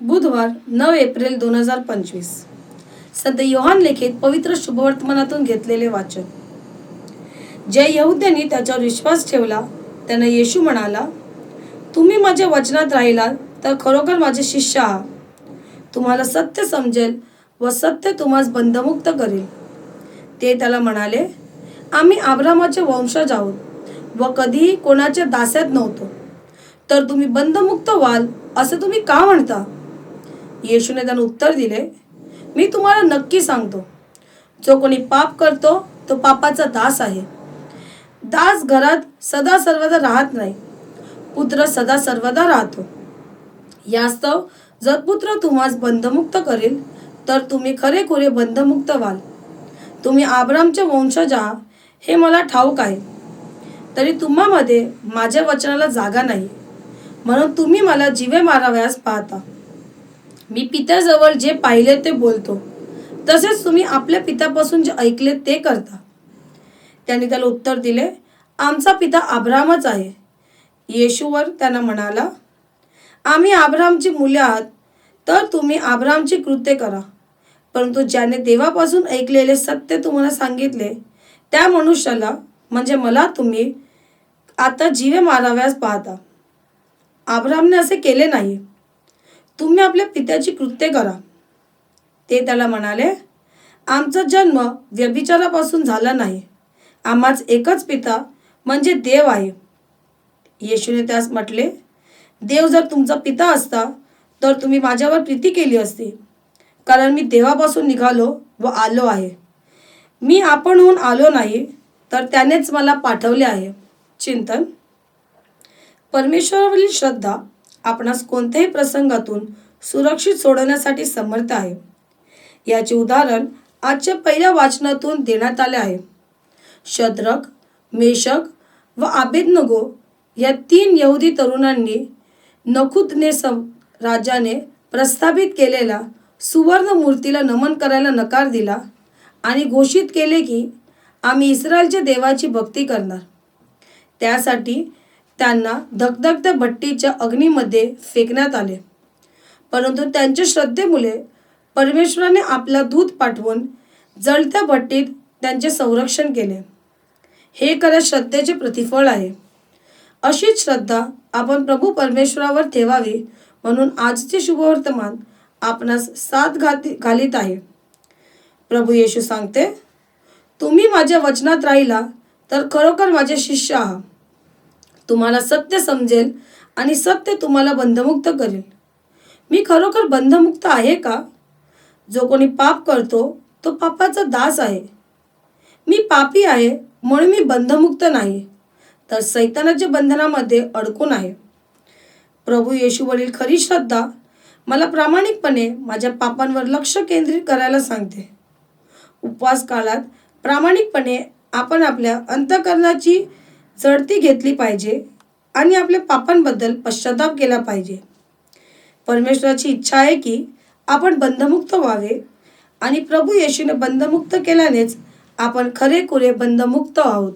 बुधवार नऊ एप्रिल दोन हजार पंचवीस. सध्या योहान लेखित पवित्र शुभवर्तमानातून घेतलेले वाचन. ज्या यहुद्यांनी त्याच्यावर विश्वास ठेवला त्यांना येशू म्हणाला तुम्ही माझ्या वचनात राहिलात तर खरोखर माझे शिष्य आहात. तुम्हाला सत्य समजेल व सत्य तुम्हास बंधमुक्त करेल. ते त्याला म्हणाले आम्ही आब्रामाचे वंशज आहोत व कधीही कोणाच्या दास्यात नव्हतो. तर तुम्ही बंधमुक्त व्हाल असं तुम्ही का म्हणता? येशूने त्यांना उत्तर दिले मी तुम्हाला नक्की सांगतो जो कोणी पाप करतो तो पापाचा दास आहे. दास घरात सदा सर्वदा राहत नाही पुत्र सदा सर्वदा राहतो. यास्तव जर पुत्र तुम्हास बंधमुक्त करेल तर तुम्ही खरेखुरे बंधमुक्त व्हाल. तुम्ही आब्रामचे वंशज आहात हे मला ठाऊक आहे. तरी तुम्हामध्ये माझ्या वचनाला जागा नाही. म्हणून तुम्ही मला जीवे मारावयास पाहता. मी पित्याजवळ जे पाहिले ते बोलतो. तसेच तुम्ही आपल्या पित्यापासून जे ऐकले ते करता. त्यांनी त्याला उत्तर दिले आमचा पिता अब्रामच आहे. येशूवर त्यांना म्हणाला आम्ही आब्रामची मुले आहात तर तुम्ही आब्रामची कृत्य करा. परंतु ज्याने देवापासून ऐकलेले सत्य तुम्हाला सांगितले त्या मनुष्याला म्हणजे मला तुम्ही आता जीवे माराव्यास पाहता. आब्रामने असे केले नाही. तुम्ही आपल्या पित्याची कृत्य करा. ते त्याला म्हणाले आमचा जन्म व्यभिचारापासून झाला नाही. आम्हाच एकच पिता म्हणजे देव आहे. येशूने त्यास म्हटले देव जर तुमचा पिता असता तर तुम्ही माझ्यावर प्रीती केली असती. कारण मी देवापासून निघालो व आलो आहे. मी आपण होऊन आलो नाही तर त्यानेच मला पाठवले आहे. चिंतन. परमेश्वरावरील श्रद्धा आपणास कोणत्याही प्रसंगातून सुरक्षित सोडवण्यासाठी समर्थ आहे. याचे उदाहरण आजच्या पहिल्या वाचनातून देण्यात आले आहे. शद्रक मेषक व आबेदनगो या तीन यहुदी तरुणांनी नखुतनेसम राजाने प्रस्थापित केलेल्या सुवर्ण मूर्तीला नमन करायला नकार दिला आणि घोषित केले की आम्ही इस्रायलच्या देवाची भक्ती करणार. त्यासाठी त्यांना धगधगत्या भट्टीच्या अग्नीमध्ये फेकण्यात आले. परंतु त्यांच्या श्रद्धेमुळे परमेश्वराने आपला दूत पाठवून जळत्या भट्टीत त्यांचे संरक्षण केले. हे खऱ्या श्रद्धेचे प्रतिफळ आहे. अशीच श्रद्धा आपण प्रभू परमेश्वरावर ठेवावी म्हणून आजचे शुभवर्तमान आपणास साथ घाती घालीत आहे. प्रभू येशू सांगते तुम्ही माझ्या वचनात राहिला तर खरोखर माझे शिष्य आहात. तुम्हाला सत्य समजेल आणि सत्य तुम्हाला बंधमुक्त करेल. मी खरोखर बंधमुक्त आहे का? जो कोणी पाप करतो तो पापाचा दास आहे. मी पापी आहे म्हणून मी बंधमुक्त नाही. तर सैतानाच्या बंधनामध्ये अडकून आहे. प्रभू येशूवरील खरी श्रद्धा मला प्रामाणिकपणे माझ्या पापांवर लक्ष केंद्रित करायला सांगते. उपवास काळात प्रामाणिकपणे आपण आपल्या अंतकरणाची चढती घेतली पाहिजे आणि आपल्या पापांबद्दल पश्चाताप केला पाहिजे. परमेश्वराची इच्छा आहे की आपण बंधमुक्त व्हावे आणि प्रभू येशूने बंधमुक्त केल्यानेच आपण खरेखुरे बंधमुक्त आहोत.